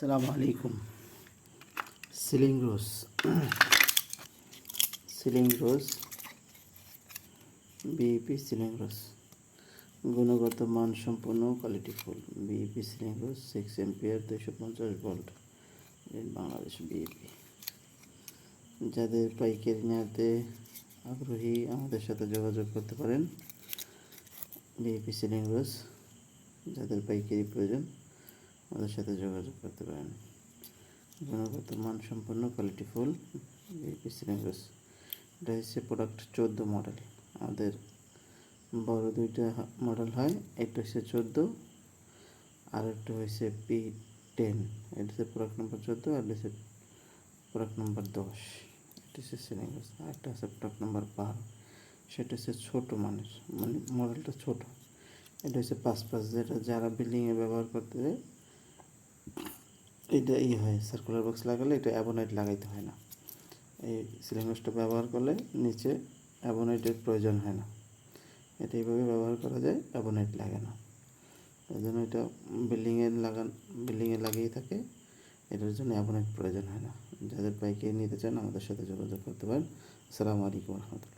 সালাম আলাইকুম। Ceiling rose. Ceiling rose BEP ceiling rose. গুণগত মান সম্পন্ন quality full BEP ceiling rose six ampere দুশো পঞ্চাশ ভোল্ট বাংলাদেশ বিইপি যাদের পাইকারি নেওয়াতে আগ্রহী, আমাদের সাথে যোগাযোগ করতে পারেন। বিইপি সিলিং রোজ, যাদের পাইকারি প্রয়োজন। আমাদের সাথে যোগাযোগ করতে পারেন। গুণগত মান সম্পন্ন কোয়ালিটি ফুল বিপি সিলিংস এটা হচ্ছে প্রোডাক্ট চোদ্দ মডেল আমাদের বড় দুইটা মডেল হয়, একটা হচ্ছে চোদ্দ, আর একটা হচ্ছে পি টেন এটা হচ্ছে প্রোডাক্ট নম্বর চোদ্দ, আর হচ্ছে প্রোডাক্ট নম্বর দশ। এটা হচ্ছে সিলিংস আর একটা হচ্ছে প্রোডাক্ট নম্বর বারো। সেটা হচ্ছে ছোটো মানের মানে মডেলটা ছোটো। এটা হচ্ছে পাঁচ পাঁচ, যেটা যারা বিল্ডিংয়ে ব্যবহার করতে যায় এটা ই হয় সার্কুলার বক্স লাগালে এটা অ্যাবোনাইট লাগাইতে হয় না। এই সিলিন্ডারটা ব্যবহার করলে নিচে অ্যাবোনাইটের প্রয়োজন হয় না। এটা এইভাবে ব্যবহার করা যায় অ্যাবোনাইট লাগে না। এই জন্য এটা বিল্ডিংয়ে লাগান বিল্ডিংয়ে লাগিয়ে থাকে, এটার জন্য অ্যাবোনাইট প্রয়োজন হয় না। যাদের বাইকে নিতে চান, আমাদের সাথে যোগাযোগ করতে পারেন। আসসালামু আলাইকুম রহমতুল্লাহ।